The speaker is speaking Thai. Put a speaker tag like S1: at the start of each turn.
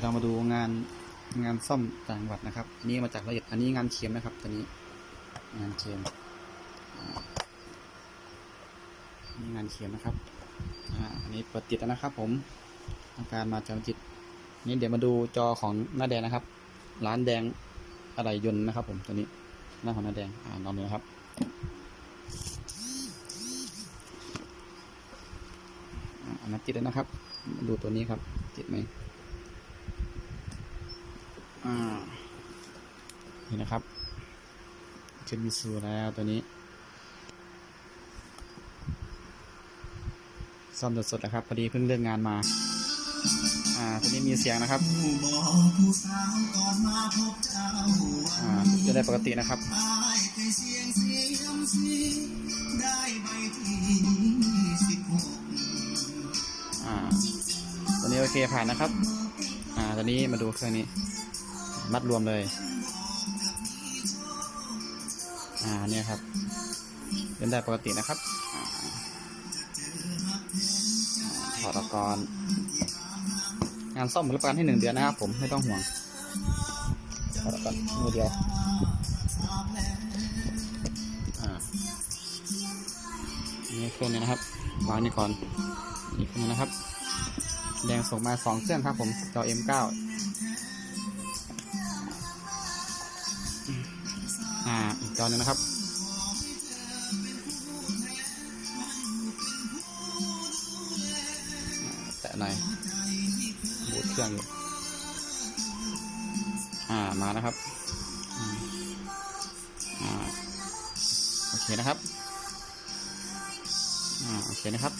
S1: ยวเรามาดูงานงานซ่อมต่างจังหวัดนะครับอันนี้มาจากละเอียดอันนี้งานเขียมนะครับตัวนี้ งานเขียมนนี่งานเขียมนะครับอันนี้เปิดติดแล้วนะครับ ผมอาการมาจอติดนี่เดี๋ยวมาดูจอของหน้าแดงนะครับ ร้านแดงอะไรยนต์นะครับ ผมตัวนี้หน้าของหน้าแดงอ่าลองดูนะครับอันนั้นติดแล้วนะครับมาดูตัวนี้ครับ ติดไหม อ่า นี่นะครับเชนมิซูแล้วตัวนี้ซ่อมสดๆนะครับ พอดีเพิ่งเลิกงานมา อ่าตัวนี้มีเสียงนะครับ อ่าจะได้ปกตินะครับอ่าตัวนี้โอเคผ่านนะครับ อ่าตัวนี้มาดูเครื่องนี้ มัดรวมเลย อ่าเนี่ยครับเล่นได้ปกตินะครับถอดออกก่อนงานซ่อมรับประกันให้หนึ่งเดือนนะครับผมไม่ต้องห่วงถอดออกก่อนมือเดียวอ่านี่เครื่องนี้นะครับวางนี่ก่อนนี่เครื่องนี้นะครับ แดงส่งมาสองเครื่องครับผมจอ M9 อ่าอีกจอหนึงนะครับแตะหน่อยบูตเครื่องอยู่อ่ามานะครับอืมอ่าโอเคนะครับอ่าโอเคนะครับ